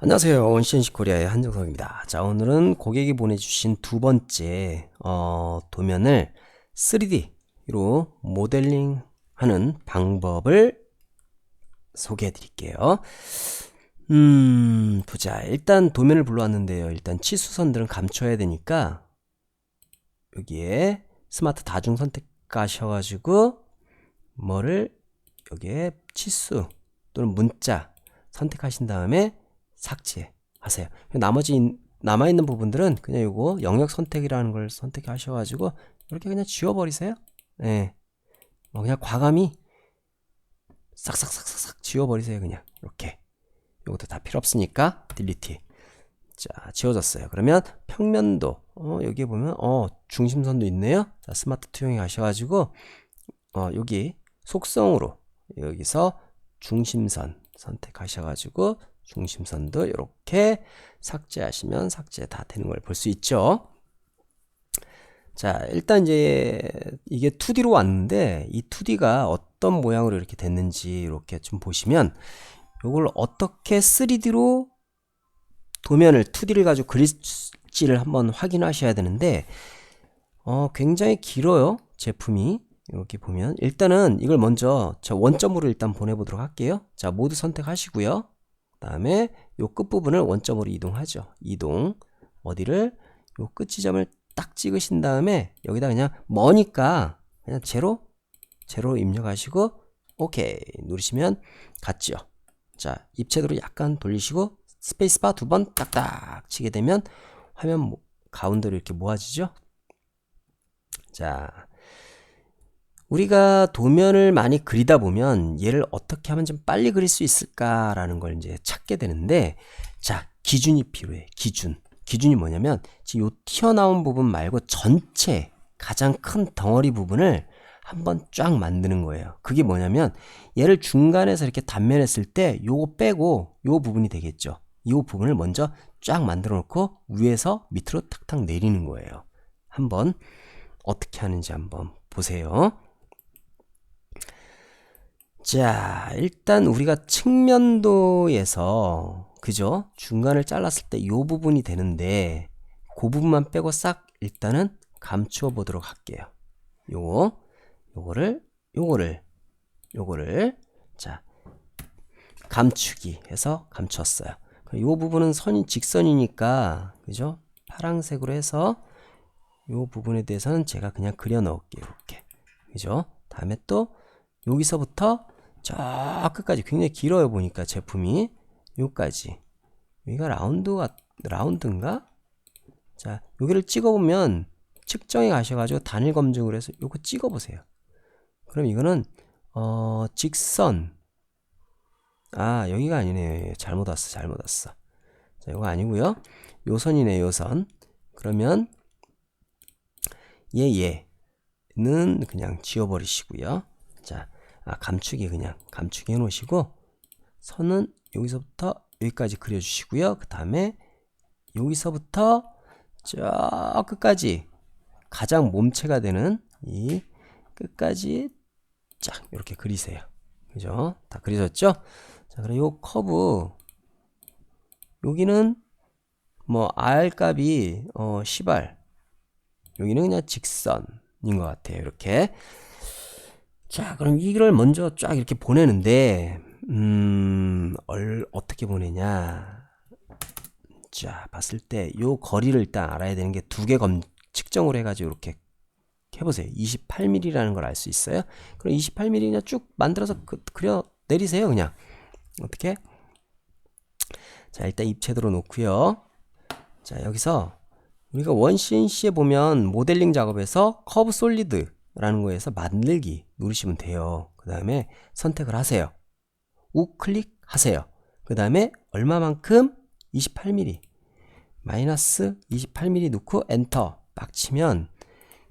안녕하세요. 원시엔시 코리아의 한정석입니다. 자, 오늘은 고객이 보내주신 두 번째, 어, 도면을 3D로 모델링 하는 방법을 소개해 드릴게요. 음, 보자. 일단 도면을 불러왔는데요. 일단 치수선들은 감춰야 되니까, 여기에 스마트 다중 선택하셔가지고, 뭐를, 여기에 치수 또는 문자 선택하신 다음에, 삭제하세요. 나머지 남아있는 부분들은 그냥 이거 영역 선택이라는 걸 선택하셔가지고 이렇게 그냥 지워버리세요. 예. 뭐 그냥 과감히 싹싹싹싹 지워버리세요. 그냥 이렇게. 이것도 다 필요 없으니까 딜리트. 자, 지워졌어요. 그러면 평면도 어, 여기에 보면 어, 중심선도 있네요. 자, 스마트 투영에 가셔가지고 어, 여기 속성으로 여기서 중심선 선택하셔가지고 중심선도 이렇게 삭제하시면 삭제 다 되는 걸 볼 수 있죠. 자, 일단 이제 이게 2D로 왔는데 이 2D가 어떤 모양으로 이렇게 됐는지 이렇게 좀 보시면 이걸 어떻게 3D로 도면을 2D를 가지고 그릴지를 한번 확인하셔야 되는데 어, 굉장히 길어요. 제품이. 이렇게 보면 일단은 이걸 먼저 저 원점으로 일단 보내보도록 할게요. 자, 모두 선택하시고요. 다음에 요 끝부분을 원점으로 이동하죠. 이동. 어디를? 요 끝 지점을 딱 찍으신 다음에 여기다 그냥 머니까 그냥 제로 제로 입력하시고 오케이 누르시면 갔죠. 자, 입체도로 약간 돌리시고 스페이스바 두 번 딱딱 치게 되면 화면 가운데로 이렇게 모아지죠. 자, 우리가 도면을 많이 그리다 보면 얘를 어떻게 하면 좀 빨리 그릴 수 있을까라는 걸 이제 찾게 되는데 자 기준이 필요해 기준. 기준이 뭐냐면 지금 요 튀어나온 부분 말고 전체 가장 큰 덩어리 부분을 한번 쫙 만드는 거예요. 그게 뭐냐면 얘를 중간에서 이렇게 단면했을 때 요거 빼고 요 부분이 되겠죠. 이 부분을 먼저 쫙 만들어 놓고 위에서 밑으로 탁탁 내리는 거예요. 한번 어떻게 하는지 한번 보세요 자, 일단 우리가 측면도에서 그죠? 중간을 잘랐을 때 이 부분이 되는데 그 부분만 빼고 싹 일단은 감추어 보도록 할게요. 요거 요거를 요거를 요거를 자 감추기 해서 감췄어요. 이 부분은 선이 직선이니까 그죠? 파랑색으로 해서 이 부분에 대해서는 제가 그냥 그려 넣을게요. 이렇게 그죠? 다음에 또 여기서부터 저 끝까지 굉장히 길어요 보니까 제품이. 여기까지. 여기가 라운드가 라운드인가? 자 여기를 찍어보면 측정해 가셔가지고 단일 검증을 해서 요거 찍어보세요. 그럼 이거는 어 직선. 아 여기가 아니네요. 잘못 왔어 잘못 왔어. 자 이거 아니고요. 요선이네 요선. 그러면 얘 얘는 그냥 지워버리시고요. 자 아, 감추기 그냥 감추기 해 놓으시고 선은 여기서부터 여기까지 그려주시고요. 그 다음에 여기서부터 저 끝까지 가장 몸체가 되는 이 끝까지 쫙 이렇게 그리세요. 그죠? 다 그려졌죠? 자, 그럼 요 커브 여기는 뭐 R 값이 어 10R 여기는 그냥 직선인 것 같아요. 이렇게 자, 그럼 이걸 먼저 쫙 이렇게 보내는데, 음, 얼, 어떻게 보내냐. 자, 봤을 때, 요 거리를 일단 알아야 되는 게 두 개 검, 측정을 해가지고 이렇게 해보세요. 28mm라는 걸 알 수 있어요. 그럼 28mm 그냥 쭉 만들어서 그, 그려 내리세요. 그냥. 어떻게? 자, 일단 입체도로 놓고요. 자, 여기서 우리가 원 CNC에 보면 모델링 작업에서 커브 솔리드 라는 거에서 만들기 누르시면 돼요. 그 다음에 선택을 하세요. 우클릭 하세요. 그 다음에 얼마만큼 28mm 마이너스 28mm 넣고 엔터 막 치면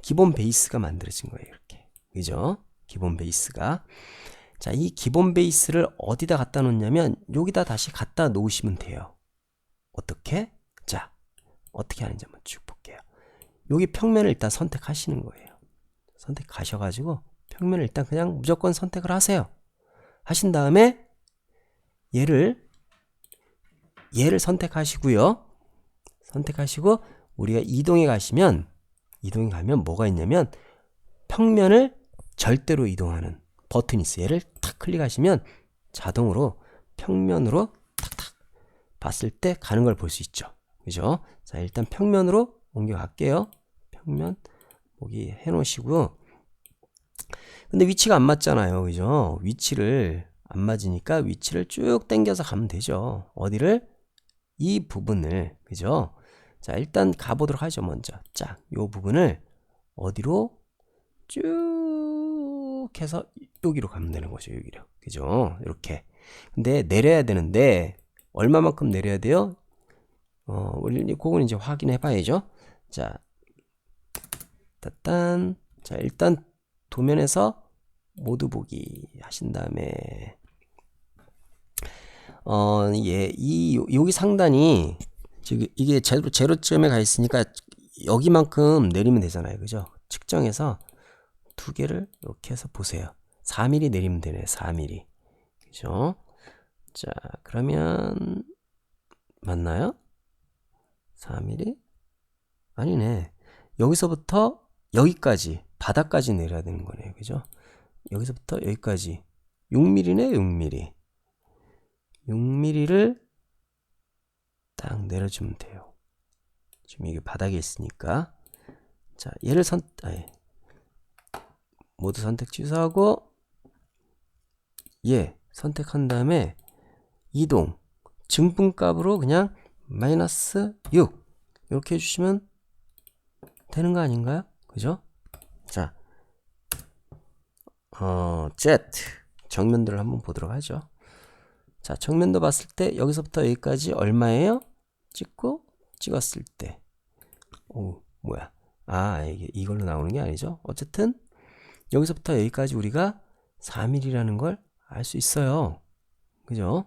기본 베이스가 만들어진 거예요. 이렇게. 그죠? 기본 베이스가. 자, 이 기본 베이스를 어디다 갖다 놓냐면 여기다 다시 갖다 놓으시면 돼요. 어떻게? 자, 어떻게 하는지 한번 쭉 볼게요. 여기 평면을 일단 선택하시는 거예요. 선택하셔가지고 평면을 일단 그냥 무조건 선택을 하세요. 하신 다음에 얘를 얘를 선택하시고요. 선택하시고 우리가 이동해 가시면 이동해 가면 뭐가 있냐면 평면을 절대로 이동하는 버튼이 있어요. 얘를 탁 클릭하시면 자동으로 평면으로 탁탁 봤을 때 가는 걸 볼 수 있죠. 그죠? 자, 일단 평면으로 옮겨갈게요. 평면 보기 해 놓으시고요. 근데 위치가 안 맞잖아요. 그죠? 위치를 안 맞으니까 위치를 쭉 당겨서 가면 되죠. 어디를? 이 부분을. 그죠? 자, 일단 가보도록 하죠. 먼저. 자, 요 부분을 어디로? 쭉 해서 여기로 가면 되는 거죠. 여기로. 그죠? 이렇게. 근데 내려야 되는데 얼마만큼 내려야 돼요? 어, 우리 그건 이제 확인해 봐야죠. 자, 따단. 자, 일단 도면에서 모두 보기 하신 다음에 어, 예, 이 여기 상단이 지금 이게 제로 제로점에 가 있으니까 여기만큼 내리면 되잖아요. 그죠? 측정해서 두 개를 이렇게 해서 보세요. 4mm 내리면 되네. 4mm. 그죠? 자, 그러면 맞나요? 4mm? 아니네. 여기서부터 여기까지 바닥까지 내려야 되는 거네요. 그죠? 여기서부터 여기까지 6mm네, 6mm. 6mm를 딱 내려주면 돼요. 지금 이게 바닥에 있으니까. 자, 얘를 선, 아니, 모두 선택 취소하고, 얘 선택한 다음에 이동, 증분값으로 그냥 마이너스 6 이렇게 해주시면 되는 거 아닌가요? 그죠? 자, 어, Z 정면도를 한번 보도록 하죠. 자, 정면도 봤을 때 여기서부터 여기까지 얼마예요? 찍고 찍었을 때. 오, 뭐야? 아, 이게 이걸로 나오는 게 아니죠. 어쨌든 여기서부터 여기까지 우리가 4mm라는 걸 알 수 있어요. 그죠?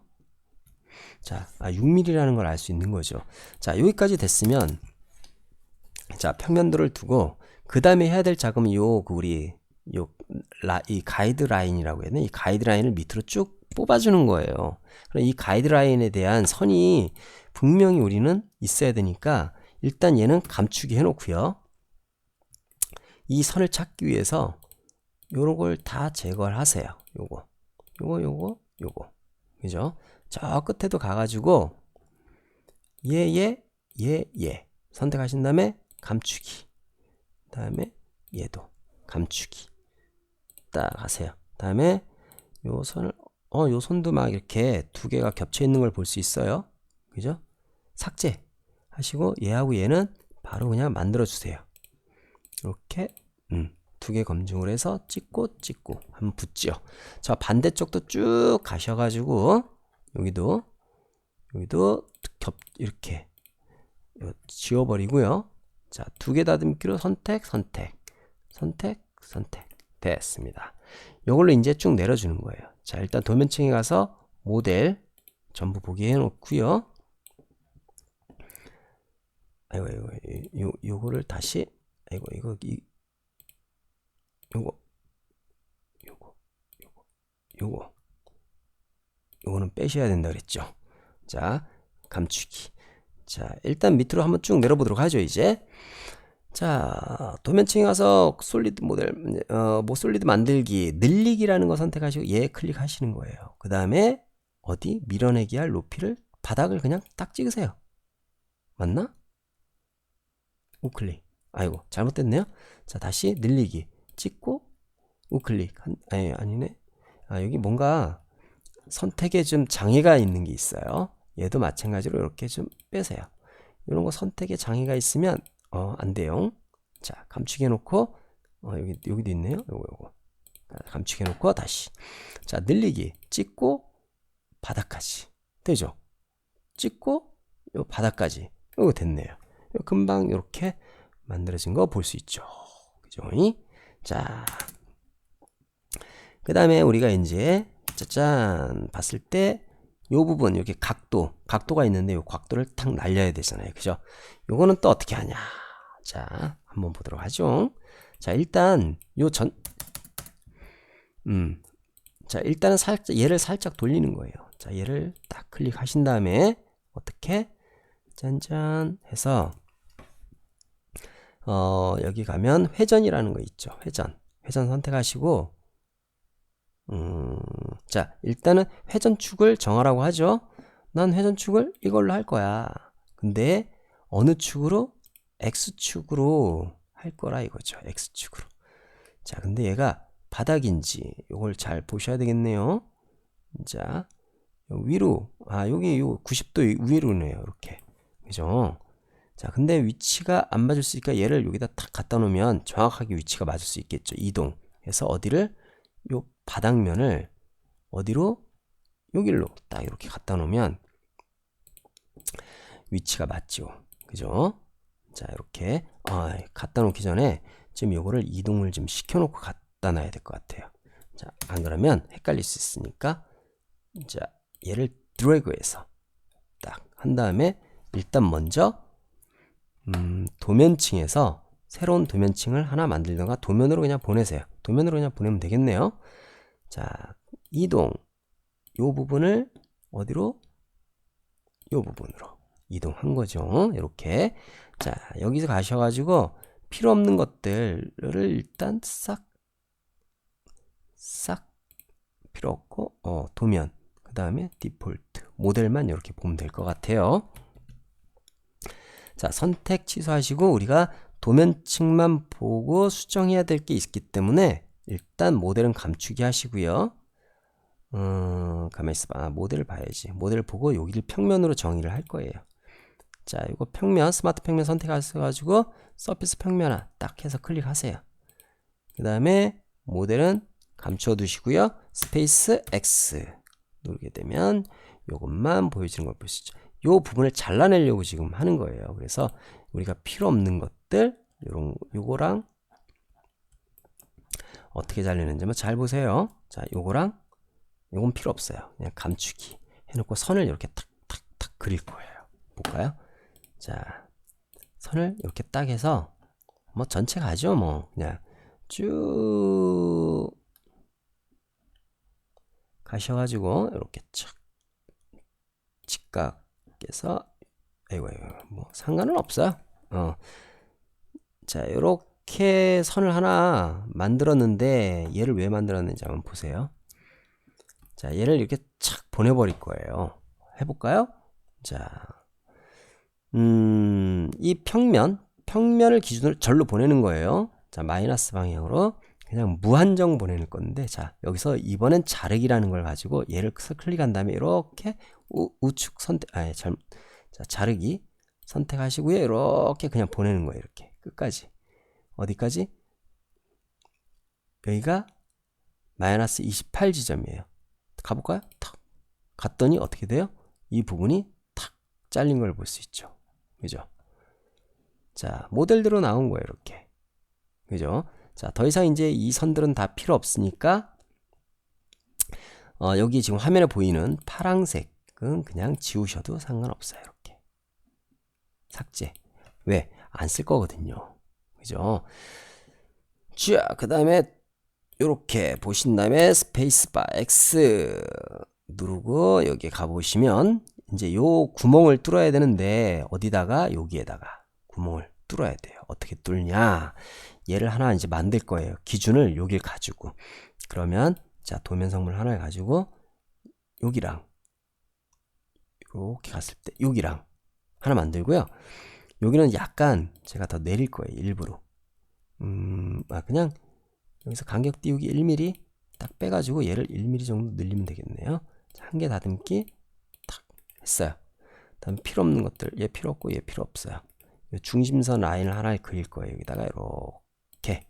자, 아, 6mm라는 걸 알 수 있는 거죠. 자, 여기까지 됐으면 자, 평면도를 두고 그 다음에 해야 될 작업은 요, 그 우리 요, 라, 이 가이드라인이라고 해야 되나? 이 가이드라인을 밑으로 쭉 뽑아주는 거예요. 그럼 이 가이드라인에 대한 선이 분명히 우리는 있어야 되니까 일단 얘는 감추기 해놓고요. 이 선을 찾기 위해서 요런 걸 다 제거를 하세요. 요거, 요거, 요거, 요거. 그죠? 저 끝에도 가가지고 얘, 얘, 얘, 얘 선택하신 다음에 감추기. 다음에 얘도 감추기. 딱 하세요. 다음에 요 선을 어, 요 손도 막 이렇게 두 개가 겹쳐 있는 걸 볼 수 있어요. 그죠? 삭제 하시고 얘하고 얘는 바로 그냥 만들어 주세요. 이렇게 음, 두 개 검증을 해서 찍고 찍고 한번 붙죠. 자, 반대쪽도 쭉 가셔 가지고 여기도 여기도 겹 이렇게 지워 버리고요. 자, 두 개 다듬기로 선택 선택 선택 선택 됐습니다. 이걸로 이제 쭉 내려주는 거예요. 자, 일단 도면층에 가서 모델 전부 보게 해놓고요. 아이고, 이거, 요, 요거를 다시, 아이고, 이거, 이, 요거, 요거, 요거, 요거, 요거는 빼셔야 된다 그랬죠. 자, 감추기. 자, 일단 밑으로 한번 쭉 내려보도록 하죠, 이제. 자, 도면층에 가서 솔리드 모델, 어, 뭐 솔리드 만들기, 늘리기라는 거 선택하시고 얘 클릭하시는 거예요. 그 다음에 어디 밀어내기 할 높이를 바닥을 그냥 딱 찍으세요. 맞나? 우클릭. 아이고, 잘못됐네요. 자, 다시 늘리기. 찍고 우클릭. 한, 아니, 아니네. 아, 여기 뭔가 선택에 좀 장애가 있는 게 있어요. 얘도 마찬가지로 이렇게 좀 빼세요. 이런 거 선택에 장애가 있으면 어, 안 돼요. 자, 감축해 놓고 어, 여기 여기도 있네요. 요거 요거. 감축해 놓고 다시. 자, 늘리기. 찍고 바닥까지. 되죠? 찍고 요 바닥까지. 요거 됐네요. 요 금방 이렇게 만들어진 거 볼 수 있죠. 그죠? 자. 그다음에 우리가 이제 짜잔 봤을 때 요 부분 이렇게 각도 각도가 있는데 요 각도를 탁 날려야 되잖아요 그죠 요거는 또 어떻게 하냐 자 한번 보도록 하죠 자 일단 요 전 음. 자 일단은 살짝 얘를 살짝 돌리는 거예요 자 얘를 딱 클릭하신 다음에 어떻게? 짠짠 해서 어, 여기 가면 회전이라는 거 있죠. 회전. 회전 선택하시고 음, 자, 일단은 회전축을 정하라고 하죠. 난 회전축을 이걸로 할 거야. 근데 어느 축으로? X축으로 할 거라 이거죠. X축으로. 자, 근데 얘가 바닥인지 요걸 잘 보셔야 되겠네요. 자, 위로. 아, 여기 요 90도 위로네요. 이렇게. 그죠? 자, 근데 위치가 안 맞을 수 있으니까 얘를 여기다 탁 갖다 놓으면 정확하게 위치가 맞을 수 있겠죠. 이동. 해서 어디를 요 바닥면을 어디로 여기로 딱 이렇게 갖다 놓으면 위치가 맞죠. 그죠? 자, 이렇게 아, 갖다 놓기 전에 지금 요거를 이동을 좀 시켜 놓고 갖다 놔야 될 것 같아요. 자, 안 그러면 헷갈릴 수 있으니까 자, 얘를 드래그해서 딱 한 다음에 일단 먼저 음, 도면층에서 새로운 도면층을 하나 만들던가 도면으로 그냥 보내세요. 도면으로 그냥 보내면 되겠네요. 자, 이동. 요 부분을 어디로? 요 부분으로 이동한 거죠. 이렇게. 자, 여기서 가셔가지고 필요 없는 것들을 일단 싹, 싹 필요 없고, 어, 도면. 그 다음에 디폴트. 모델만 이렇게 보면 될 것 같아요. 자, 선택 취소하시고 우리가 도면층만 보고 수정해야 될 게 있기 때문에 일단 모델은 감추기 하시고요. 음, 가만히 있어봐. 아, 모델을 봐야지. 모델을 보고 여기를 평면으로 정의를 할 거예요. 자, 이거 평면, 스마트 평면 선택하셔가지고 서피스 평면화 딱 해서 클릭하세요. 그 다음에 모델은 감추어 두시고요. 스페이스 X 누르게 되면 이것만 보여지는 걸 있죠. 이 부분을 잘라내려고 지금 하는 거예요. 그래서 우리가 필요 없는 것들 요런 요거랑 어떻게 잘리는지 한번 잘 보세요. 자, 요거랑 요건 필요 없어요. 그냥 감추기 해놓고 선을 이렇게 탁탁탁 그릴 거예요. 볼까요? 자, 선을 이렇게 딱 해서 뭐 전체 가죠. 뭐 그냥 쭉 가셔가지고 이렇게 착 직각에서 아이고 아이고 뭐 상관은 없어요. 어. 자, 이렇게 선을 하나 만들었는데 얘를 왜 만들었는지 한번 보세요. 자, 얘를 이렇게 착 보내버릴 거예요. 해볼까요? 자, 음, 이 평면, 평면을 기준으로 절로 보내는 거예요. 자, 마이너스 방향으로 그냥 무한정 보내는 건데, 자, 여기서 이번엔 자르기라는 걸 가지고 얘를 클릭한 다음에 이렇게 우, 우측 선택, 아, 잘, 자, 자르기 선택하시고요. 이렇게 그냥 보내는 거예요. 이렇게 끝까지. 어디까지? 여기가 마이너스 28 지점이에요. 가볼까요? 탁. 갔더니 어떻게 돼요? 이 부분이 탁 잘린 걸 볼 수 있죠. 그죠? 자, 모델대로 나온 거예요. 이렇게. 그죠? 자, 더 이상 이제 이 선들은 다 필요 없으니까 어, 여기 지금 화면에 보이는 파랑색은 그냥 지우셔도 상관없어요. 이렇게. 삭제. 왜? 안 쓸 거거든요. 그죠? 자, 그 다음에 이렇게 보신 다음에 스페이스바 X 누르고 여기 가보시면 이제 요 구멍을 뚫어야 되는데 어디다가 여기에다가 구멍을 뚫어야 돼요. 어떻게 뚫냐? 얘를 하나 이제 만들 거예요. 기준을 여길 가지고 그러면 자 도면 성물 하나를 가지고 여기랑 이렇게 갔을 때 여기랑 하나 만들고요. 여기는 약간 제가 더 내릴 거예요. 일부러. 음, 아 그냥 여기서 간격 띄우기 1mm 딱 빼가지고 얘를 1mm 정도 늘리면 되겠네요. 한 개 다듬기 탁 했어요. 다음 필요 없는 것들 얘 필요 없고 얘 필요 없어요. 중심선 라인을 하나 그릴 거예요. 여기다가 이렇게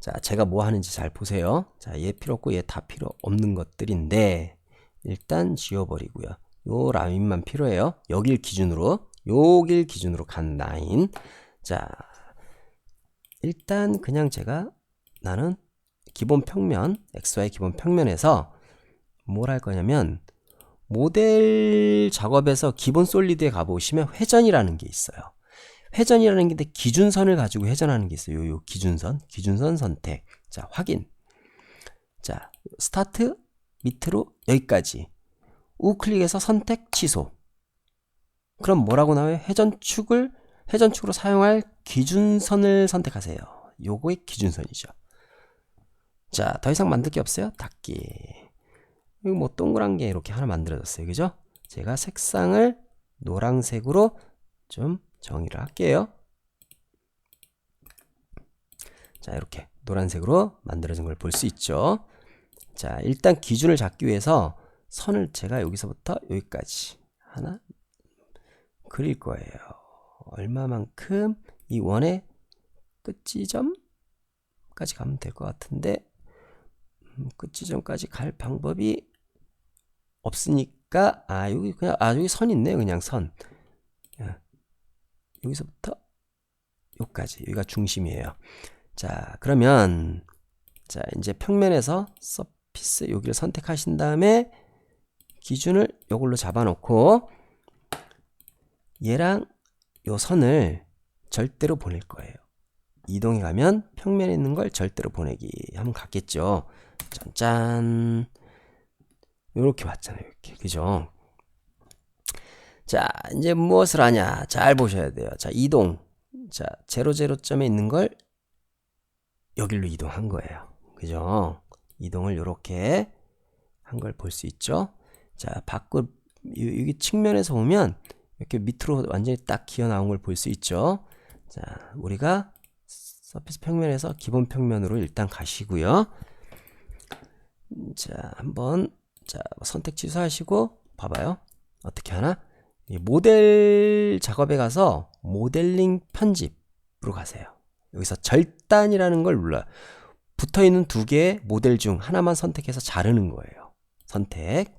자 제가 뭐 하는지 잘 보세요. 자 얘 필요 없고 얘 다 필요 없는 것들인데 일단 지워버리고요. 요 라인만 필요해요. 여길 기준으로 여길 기준으로 간 라인 자 일단 그냥 제가 나는 기본 평면 XY 기본 평면에서 뭘 할 거냐면 모델 작업에서 기본 솔리드에 가보시면 회전이라는 게 있어요. 회전이라는 게 기준선을 가지고 회전하는 게 있어요. 요, 요 기준선, 기준선 선택. 자, 확인. 자, 스타트 밑으로 여기까지. 우클릭해서 선택 취소. 그럼 뭐라고 나와요? 회전축을 회전축으로 사용할 기준선을 선택하세요. 요거의 기준선이죠. 자, 더 이상 만들 게 없어요. 닫기. 이거 뭐 동그란 게 이렇게 하나 만들어졌어요. 그죠? 제가 색상을 노란색으로 좀 정의를 할게요. 자, 이렇게 노란색으로 만들어진 걸 볼 수 있죠. 자, 일단 기준을 잡기 위해서 선을 제가 여기서부터 여기까지 하나 그릴 거예요. 얼마만큼? 이 원의 끝 지점까지 가면 될 것 같은데 음, 끝 지점까지 갈 방법이 없으니까 아 여기 그냥 아 여기 선 있네요 그냥 선. 야, 여기서부터 여기까지. 여기가 중심이에요. 자 그러면 자 이제 평면에서 서피스 여기를 선택하신 다음에 기준을 이걸로 잡아놓고 얘랑 요 선을 절대로 보낼 거예요. 이동해 가면 평면에 있는 걸 절대로 보내기 하면 같겠죠. 짠짠. 요렇게 왔잖아요. 이렇게. 그죠? 자, 이제 무엇을 하냐? 잘 보셔야 돼요. 자, 이동. 자, 제로 제로점에 있는 걸 여기로 이동한 거예요. 그죠? 이동을 요렇게 한 걸 볼 수 있죠? 자, 밖으로 여기 측면에서 보면 이렇게 밑으로 완전히 딱 기어 나온 걸 볼 수 있죠. 자, 우리가 서피스 평면에서 기본 평면으로 일단 가시고요. 자, 한번 자, 선택 취소하시고 봐봐요. 어떻게 하나? 이 모델 작업에 가서 모델링 편집으로 가세요. 여기서 절단이라는 걸 눌러요. 붙어 있는 두 개의 모델 중 하나만 선택해서 자르는 거예요. 선택.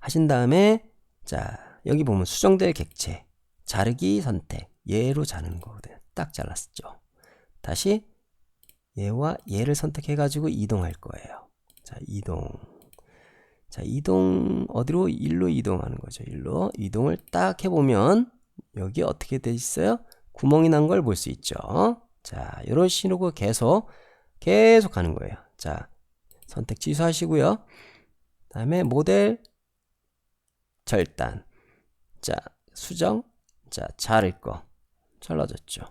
하신 다음에 자, 여기 보면 수정될 객체, 자르기 선택, 얘로 자르는 거거든요. 딱 잘랐죠. 다시 얘와 얘를 선택해가지고 이동할 거예요. 자, 이동. 자, 이동, 어디로? 일로 이동하는 거죠. 일로. 이동을 딱 해보면, 여기 어떻게 돼 있어요? 구멍이 난 걸 볼 수 있죠. 자, 이런 식으로 계속, 계속 가는 거예요. 자, 선택 취소하시고요. 다음에 모델, 절단. 자, 수정. 자, 자를 거. 잘라졌죠.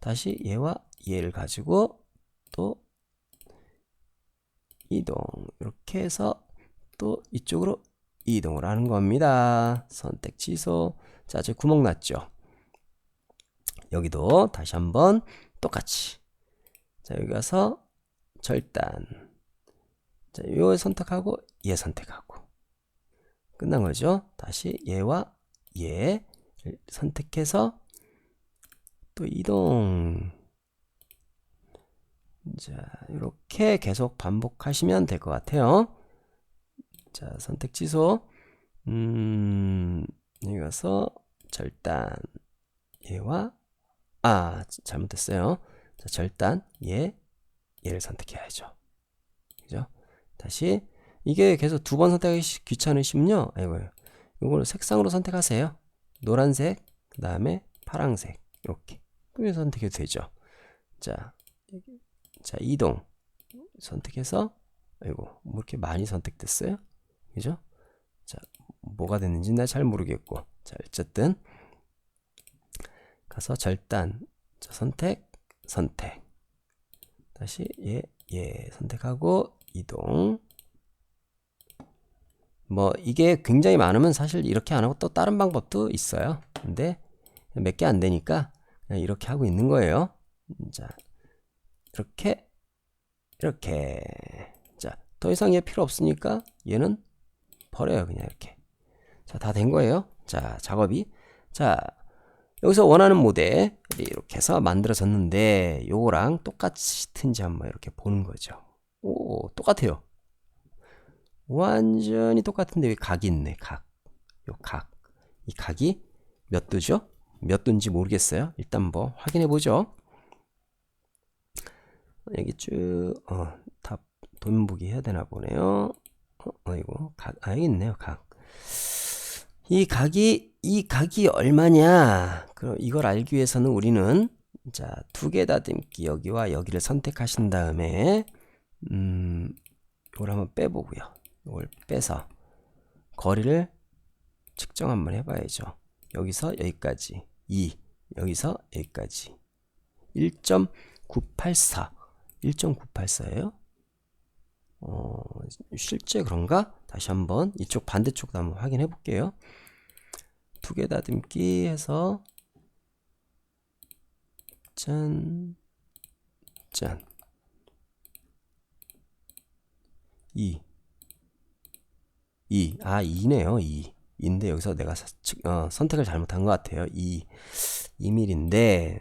다시 얘와 얘를 가지고 또 이동. 이렇게 해서 또 이쪽으로 이동을 하는 겁니다. 선택 취소. 자, 저 구멍 났죠. 여기도 다시 한번 똑같이. 자, 여기 가서 절단. 자, 요 선택하고 얘 선택하고. 끝난 거죠. 다시 얘와 얘 선택해서 또 이동. 자, 이렇게 계속 반복하시면 될 것 같아요. 자, 선택 취소. 음, 여기 가서 절단. 얘와, 아, 잘못했어요. 자, 절단. 얘, 얘를 선택해야죠. 그죠? 다시, 이게 계속 두 번 선택하기 귀찮으시면요. 아이고, 이걸 색상으로 선택하세요. 노란색, 그 다음에 파랑색. 이렇게. 그게 선택해도 되죠. 자, 자, 이동. 선택해서, 아이고, 뭐 이렇게 많이 선택됐어요? 그죠? 자, 뭐가 됐는지 나 잘 모르겠고. 자, 어쨌든. 가서 절단. 자, 선택, 선택. 다시 얘, 얘 선택하고 이동. 뭐 이게 굉장히 많으면 사실 이렇게 안 하고 또 다른 방법도 있어요. 근데 몇 개 안 되니까 그냥 이렇게 하고 있는 거예요. 자, 이렇게 이렇게 자, 더 이상 얘 필요 없으니까 얘는 버려요. 그냥 이렇게. 자, 다 된 거예요. 자, 작업이. 자, 여기서 원하는 모델이 이렇게 해서 만들어졌는데 요거랑 똑같은지 한번 이렇게 보는 거죠. 오, 똑같아요. 완전히 똑같은데 여기 각이 있네 각. 요 각. 이 각이 몇 도죠? 몇 도인지 모르겠어요. 일단 뭐 확인해 보죠. 여기 쭉, 어, 다 도면보기 해야 되나 보네요. 어, 어이고, 각, 아, 여기 있네요, 각. 이 각이, 이 각이 얼마냐? 그럼 이걸 알기 위해서는 우리는, 자, 두 개 다듬기 여기와 여기를 선택하신 다음에, 음, 이걸 한번 빼보고요. 이걸 빼서 거리를 측정 한번 해봐야죠. 여기서 여기까지 2 여기서 여기까지 1.984 1.984예요. 어, 실제 그런가? 다시 한번 이쪽 반대쪽도 한번 확인해 볼게요. 두 개 다듬기 해서 짠, 짠, 2, 2, 아 2네요 2. 인데 여기서 내가 사, 어, 선택을 잘못한 것 같아요. 2, 2mm인데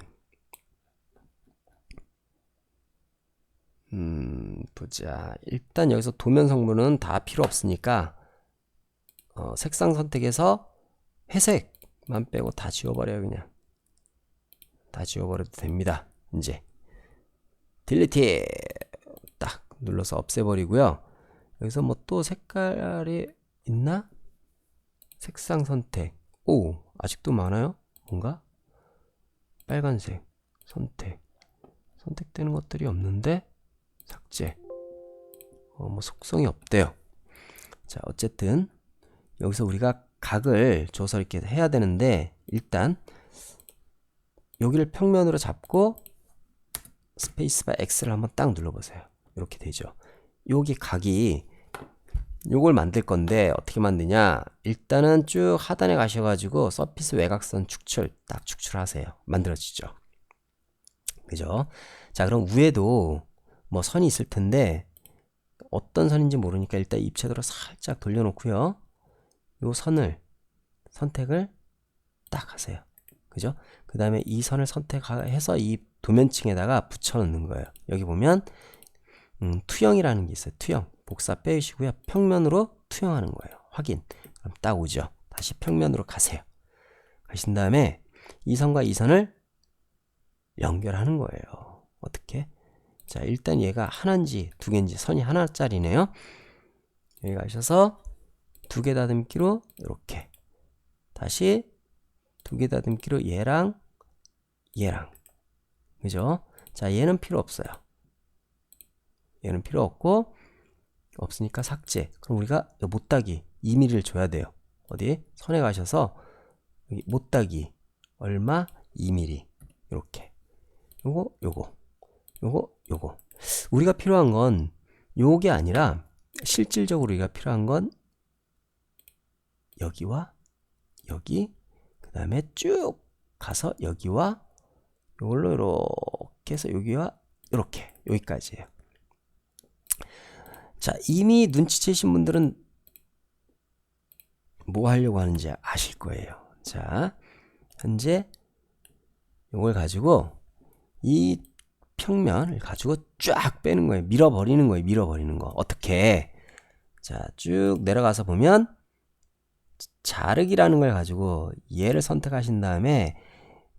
음, 보자. 일단 여기서 도면 성분은 다 필요 없으니까 어, 색상 선택에서 회색만 빼고 다 지워버려요 그냥. 다 지워버려도 됩니다. 이제 딜리트 딱 눌러서 없애버리고요. 여기서 뭐 또 색깔이 있나? 색상 선택. 오, 아직도 많아요? 뭔가? 빨간색 선택. 선택되는 것들이 없는데 삭제. 어, 뭐 속성이 없대요. 자, 어쨌든 여기서 우리가 각을 줘서 이렇게 해야 되는데 일단 여기를 평면으로 잡고 스페이스바 X를 한번 딱 눌러보세요. 이렇게 되죠. 여기 각이 요걸 만들 건데 어떻게 만드냐? 일단은 쭉 하단에 가셔가지고 서피스 외곽선 축출 딱 축출하세요. 만들어지죠. 그죠? 자 그럼 위에도 뭐 선이 있을 텐데 어떤 선인지 모르니까 일단 입체도로 살짝 돌려놓고요. 요 선을 선택을 딱 하세요. 그죠? 그 다음에 이 선을 선택해서 이 도면층에다가 붙여놓는 거예요. 여기 보면 음, 투영이라는 게 있어요 투영 복사 빼주시고요. 평면으로 투영하는 거예요. 확인. 그럼 딱 오죠. 다시 평면으로 가세요. 가신 다음에 이 선과 이 선을 연결하는 거예요. 어떻게? 자, 일단 얘가 하나인지 두 개인지 선이 하나짜리네요. 여기 가셔서 두 개 다듬기로 이렇게 다시 두 개 다듬기로 얘랑 얘랑 그죠? 자, 얘는 필요 없어요. 얘는 필요 없고 없으니까 삭제. 그럼 우리가 못따기 2mm를 줘야 돼요. 어디? 선에 가셔서 못따기 얼마? 2mm. 이렇게. 요거 요거. 요거 요거. 우리가 필요한 건 요게 아니라 실질적으로 우리가 필요한 건 여기와 여기 그 다음에 쭉 가서 여기와 요걸로 이렇게 해서 여기와 이렇게 여기까지예요. 자, 이미 눈치채신 분들은 뭐 하려고 하는지 아실 거예요. 자, 현재 이걸 가지고 이 평면을 가지고 쫙 빼는 거예요. 밀어버리는 거예요. 밀어버리는 거. 어떻게? 자, 쭉 내려가서 보면 자르기라는 걸 가지고 얘를 선택하신 다음에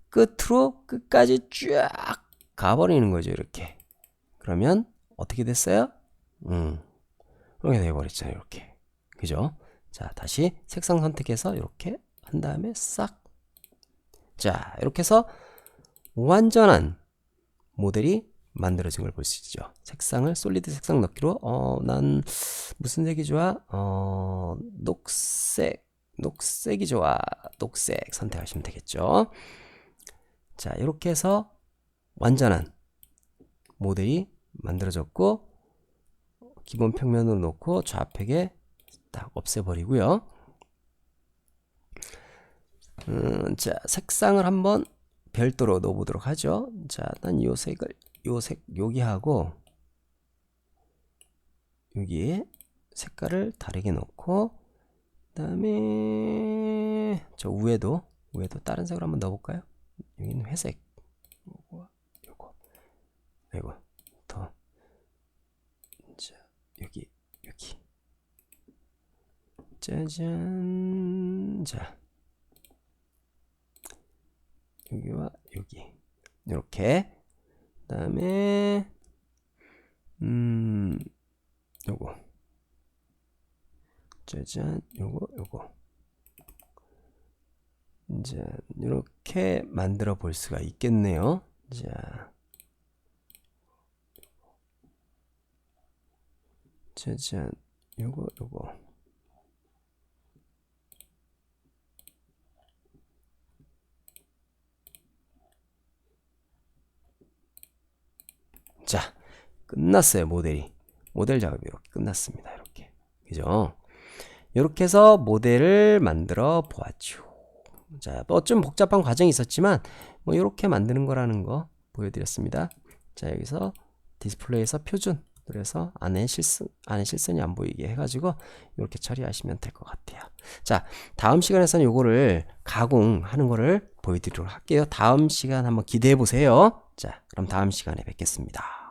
끝으로 끝까지 쫙 가버리는 거죠. 이렇게. 그러면 어떻게 됐어요? 음. 이렇게 돼버렸잖아요. 이렇게. 그죠? 자, 다시 색상 선택해서 이렇게 한 다음에 싹. 자, 이렇게 해서 완전한 모델이 만들어진 걸 볼 수 있죠. 색상을 솔리드 색상 넣기로 어, 난 무슨 색이 좋아? 어, 녹색. 녹색이 좋아. 녹색 선택하시면 되겠죠. 자, 이렇게 해서 완전한 모델이 만들어졌고 기본 평면으로 놓고 좌측에 딱 없애버리고요. 음, 자, 색상을 한번 별도로 넣어보도록 하죠. 자, 난요 색을, 요 색, 여기 하고, 여기 색깔을 다르게 넣고, 그 다음에, 저 위에도, 위에도 다른 색을 한번 넣어볼까요? 여기는 회색. 요거, 요거, 요거. 여기 여기. 짜잔. 자. 여기와 여기. 이렇게. 그 다음에 음 요거. 짜잔. 요거 요거. 이제 이렇게 만들어 볼 수가 있겠네요. 자 짜잔 요거 요거. 자 끝났어요 모델이. 모델 작업이 이렇게 끝났습니다 이렇게. 그죠? 이렇게 해서 모델을 만들어 보았죠. 자, 뭐좀 복잡한 과정이 있었지만 뭐 이렇게 만드는 거라는 거 보여드렸습니다. 자, 여기서 디스플레이에서 표준. 그래서 안에 실선, 안에 실선이 안 보이게 해가지고, 이렇게 처리하시면 될 것 같아요. 자, 다음 시간에서는 요거를 가공하는 거를 보여드리도록 할게요. 다음 시간 한번 기대해 보세요. 자, 그럼 다음 시간에 뵙겠습니다.